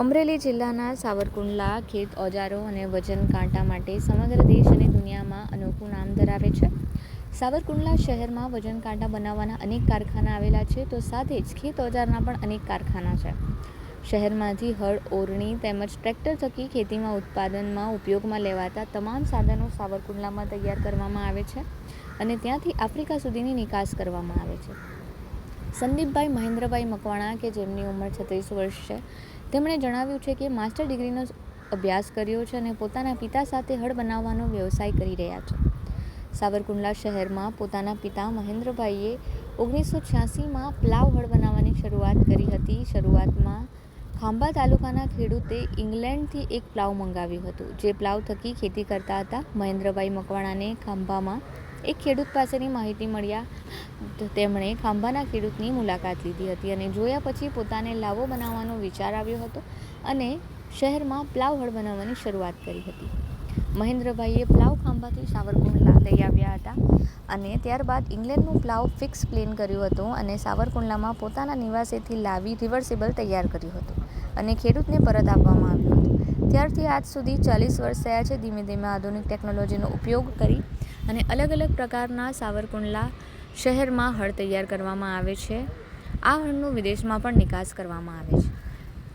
અમરેલી જિલ્લાના સાવરકુંડલા, ખેત ઓજારો અને વજન કાંટા માટે સમગ્ર દેશ અને દુનિયામાં અનોખું નામ ધરાવે છે. સાવરકુંડલા શહેરમાં વજન કાંટા બનાવવાના અનેક કારખાના આવેલા છે, તો સાથે જ ખેત ઓજારના પણ અનેક કારખાના છે. શહેરમાંથી હળ, ઓરણી તેમજ ટ્રેક્ટર થકી ખેતીમાં ઉત્પાદનમાં ઉપયોગમાં લેવાતા તમામ સાધનો સાવરકુંડલામાં તૈયાર કરવામાં આવે છે અને ત્યાંથી આફ્રિકા સુધીની નિકાસ કરવામાં આવે છે. સંદીપભાઈ મહેન્દ્રભાઈ મકવાણા, કે જેમની ઉંમર છત્રીસ વર્ષ છે તેમણે જણાવ્યું છે કે માસ્ટર ડિગ્રીનો અભ્યાસ કર્યો છે અને પોતાના પિતા સાથે હળ બનાવવાનો વ્યવસાય કરી રહ્યા છે. સાવરકુંડલા શહેરમાં પોતાના પિતા મહેન્દ્રભાઈએ ઓગણીસો છ્યાસીમાં પ્લાવ હળ બનાવવાની શરૂઆત કરી હતી. શરૂઆતમાં ખાંભા તાલુકાના ખેડૂતે ઇંગ્લેન્ડથી એક પ્લાવ મંગાવ્યું હતું. જે પ્લાવ થકી ખેતી કરતા હતા. મહેન્દ્રભાઈ મકવાણાને ખાંભામાં એક ખેડૂત પાસેની માહિતી મળ્યા તેમણે ખાંભાના ખેડૂતની મુલાકાત લીધી હતી અને જોયા પછી પોતાને લાવો બનાવવાનો વિચાર આવ્યો હતો અને શહેરમાં પ્લાવ હળ બનાવવાની શરૂઆત કરી હતી. મહેન્દ્રભાઈએ પ્લાવ ખાંભાથી સાવરકુંડલા લઈ આવ્યા હતા અને ત્યારબાદ ઇંગ્લેન્ડનું પ્લાવ ફિક્સ પ્લેન કર્યું હતું અને સાવરકુંડલામાં પોતાના નિવાસેથી લાવી રિવર્સિબલ તૈયાર કર્યું હતું અને ખેડૂતને પરત આપવામાં આવ્યું હતું. ત્યારથી આજ સુધી ચાલીસ વર્ષ થયા છે ધીમે ધીમે આધુનિક ટેકનોલોજીનો ઉપયોગ કરી અને અલગ અલગ પ્રકારના સાવરકુંડલા શહેરમાં હળ તૈયાર કરવામાં આવે છે. આ હળનો વિદેશમાં પણ નિકાસ કરવામાં આવે છે.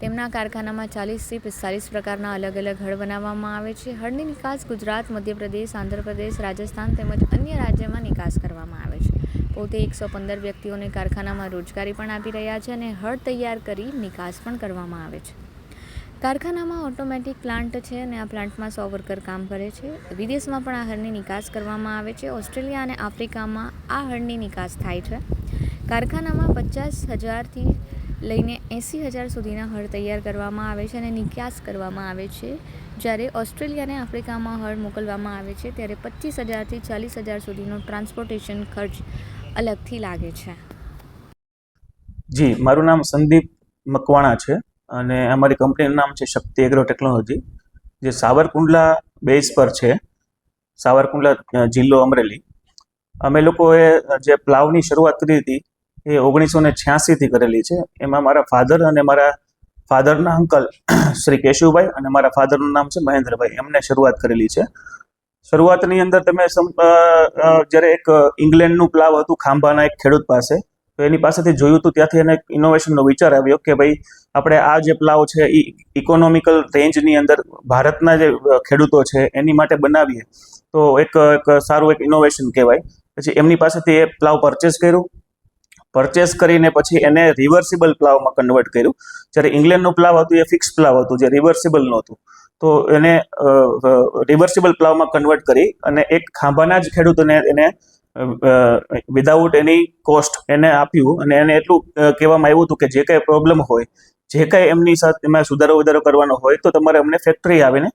તેમના કારખાનામાં ચાલીસથી પિસ્તાલીસ પ્રકારના અલગ અલગ હળ બનાવવામાં આવે છે. હળની નિકાસ ગુજરાત, મધ્યપ્રદેશ, આંધ્રપ્રદેશ, રાજસ્થાન તેમજ અન્ય રાજ્યમાં નિકાસ કરવામાં આવે છે. પોતે એકસો પંદર વ્યક્તિઓને કારખાનામાં રોજગારી પણ આપી રહ્યા છે અને હળ તૈયાર કરી નિકાસ પણ કરવામાં આવે છે. કારખાનામાં ઓટોમેટિક પ્લાન્ટ છે અને આ પ્લાન્ટમાં સો વર્કર કામ કરે છે. વિદેશમાં પણ આ હળની નિકાસ કરવામાં આવે છે. ઓસ્ટ્રેલિયા અને આફ્રિકામાં આ હળની નિકાસ થાય છે. કારખાનામાં પચાસ હજારથી લઈને એંસી હજાર સુધીના હળ તૈયાર કરવામાં આવે છે અને નિકાસ કરવામાં આવે છે. જ્યારે ઓસ્ટ્રેલિયા અને આફ્રિકામાં હળ મોકલવામાં આવે છે, ત્યારે પચીસ હજારથી ચાલીસ હજાર સુધીનો ટ્રાન્સપોર્ટેશન ખર્ચ અલગથી લાગે છે. જી, મારું નામ સંદીપ મકવાણા છે. અને અમારી કંપનીનું નામ છે શક્તિ એગ્રો ટેકનોલોજી જે સાવરકુંડલા બેઝ પર છે. સાવરકુંડલા જિલ્લો અમરેલી. અમે લોકોએ જે પ્લાવની શરૂઆત કરી હતી એ ઓગણીસો ને છ્યાસીથી કરેલી છે. એમાં મારા ફાધર અને મારા ફાધરના અંકલ શ્રી કેશુભાઈ અને મારા ફાધરનું નામ છે મહેન્દ્રભાઈ. એમને શરૂઆત કરેલી છે. શરૂઆતની અંદર તમે જ્યારે એક ઇંગ્લેન્ડનું પ્લાવ હતું, ખાંભાના એક ખેડૂત પાસે, તો એની પાસેથી જોયું હતું, ત્યાંથી એને ઇનોવેશનનો વિચાર આવ્યો કે ભાઈ આપણે આ જે પ્લાવ છે એ ઇકોનોમિકલ રેન્જની અંદર ભારતના જે ખેડૂતો છે, એની માટે બનાવીએ, તો એક એક સારું એક ઇનોવેશન કહેવાય. પછી એમની પાસેથી એ પ્લાવ પરચેસ કર્યું. પરચેસ કરીને પછી એને રિવર્સિબલ પ્લાવમાં કન્વર્ટ કર્યું. જ્યારે ઇંગ્લેન્ડનું પ્લાવ હતું, એ ફિક્સ પ્લાવ હતું, જે રિવર્સિબલ નહોતું. તો એને રિવર્સિબલ પ્લાવમાં કન્વર્ટ કરી અને એક ખાંભાના જ ખેડૂતોને એને વિધાઉટ એની કોસ્ટ એને આપ્યું અને એને એટલું કહેવામાં આવ્યું હતું કે જે કંઈ પ્રોબ્લેમ હોય જે કાંઈ એમની સાથે એમાં સુધારો વધારો કરવાનો હોય તો તમારે અમને ફેક્ટરી આવીને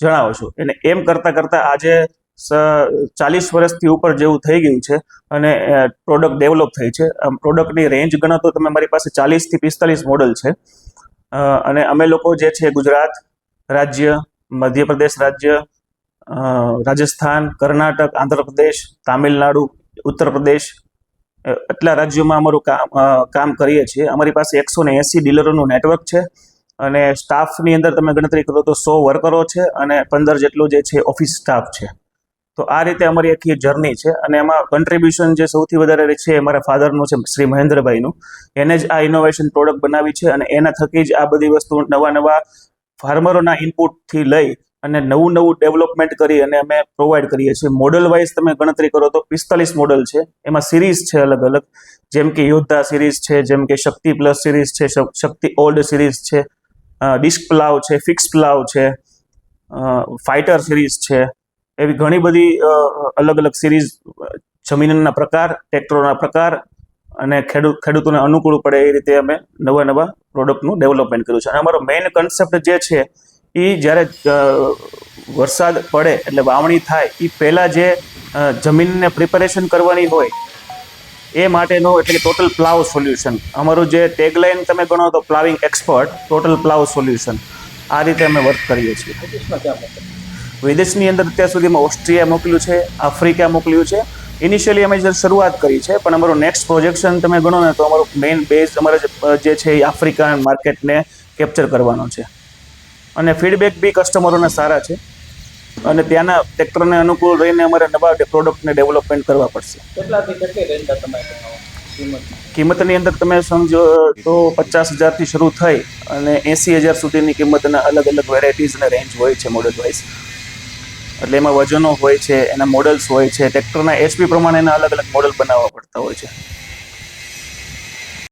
જણાવો છો. અને એમ કરતાં કરતાં આજે ચાલીસ વર્ષથી ઉપર જેવું થઈ ગયું છે અને પ્રોડક્ટ ડેવલપ થઈ છે. પ્રોડક્ટની રેન્જ ગણો તો તમે મારી પાસે ચાલીસથી પિસ્તાલીસ મોડલ છે. અને અમે લોકો જે છે ગુજરાત રાજ્ય, મધ્યપ્રદેશ રાજ્ય રાજસ્થાન, કર્ણાટક, આંધ્રપ્રદેશ, તામિલનાડુ ઉત્તર પ્રદેશ અ, એટલા રાજ્યોમાં અમારું કામ કામ કરીએ છીએ. અમારી પાસે એકસો ને એંસી ડીલરોનું નેટવર્ક છે અને સ્ટાફની અંદર તમે ગણતરી કરો તો સો વર્કરો છે અને પંદર જેટલું જે છે ઓફિસ સ્ટાફ છે. તો આ રીતે અમારી આખી જર્ની છે અને એમાં કન્ટ્રીબ્યુશન જે સૌથી વધારે છે એ મારા ફાધરનું છે શ્રી મહેન્દ્રભાઈનું. એને જ આ ઇનોવેશન પ્રોડક્ટ બનાવી છે અને એના થકી જ આ બધી વસ્તુ નવા નવા ફાર્મરોના ઇનપુટથી લઈ અને નવું નવું ડેવલપમેન્ટ કરી અને અમે પ્રોવાઈડ કરીએ છીએ. મોડલ વાઇઝ તમે ગણતરી કરો તો પિસ્તાલીસ મોડલ છે. એમાં સિરીઝ છે અલગ અલગ. જેમ કે યોદ્ધા સિરીઝ છે, જેમ કે શક્તિ પ્લસ સિરીઝ છે શક- શક્તિ ઓલ્ડ સિરીઝ છે ડિસ્ક પ્લાવ છે ફિક્સ પ્લાવ છે ફાઇટર સિરીઝ છે. એવી ઘણી બધી અલગ અલગ સિરીઝ જમીનના પ્રકાર ટ્રેક્ટરોના પ્રકાર અને ખેડૂત ખેડૂતોને અનુકૂળ પડે એ રીતે અમે નવા નવા પ્રોડક્ટનું ડેવલપમેન્ટ કર્યું છે. અને અમારો મેઇન કન્સેપ્ટ જે છે એ જ્યારે વરસાદ પડે એટલે વાવણી થાય એ પહેલાં જે જમીનને પ્રિપેરેશન કરવાની હોય, એ માટેનો એટલે ટોટલ પ્લાવ સોલ્યુશન અમારું જે ટેગલાઇન તમે ગણો તો ploughing expert total plough solution આ રીતે અમે વર્ક કરીએ છીએ. વિદેશની અંદર અત્યાર સુધીમાં ઓસ્ટ્રિયા મોકલ્યું છે, આફ્રિકા મોકલ્યું છે. ઇનિશિયલી અમે જ્યારે શરૂઆત કરી છે, પણ અમારું નેક્સ્ટ પ્રોજેક્શન તમે ગણો ને તો અમારું મેઇન બેઝ અમારે જે- છે એ આફ્રિકન માર્કેટને કેપ્ચર કરવાનો છે. અને ફીડબેક બી કસ્ટમરોના સારા છે. અને ત્યાંના ટ્રેક્ટરને અનુકૂળ રહીને અમારે નવા પ્રોડક્ટને ડેવલપમેન્ટ કરવા પડશે. કેટલાથી કેટલી રેન્જ તમે કિંમત કિંમતની અંદર તમે સમજો તો પચાસ હજારથી શરૂ થઈ અને એંસી હજાર સુધીની કિંમતના અલગ અલગ વેરાયટીઝ અને રેન્જ હોય છે મોડલ વાઇઝ એટલે એમાં વજનો હોય છે એના મોડલ્સ હોય છે ટ્રેક્ટરના એચપી પ્રમાણે એના અલગ અલગ મોડલ બનાવવા પડતા હોય છે.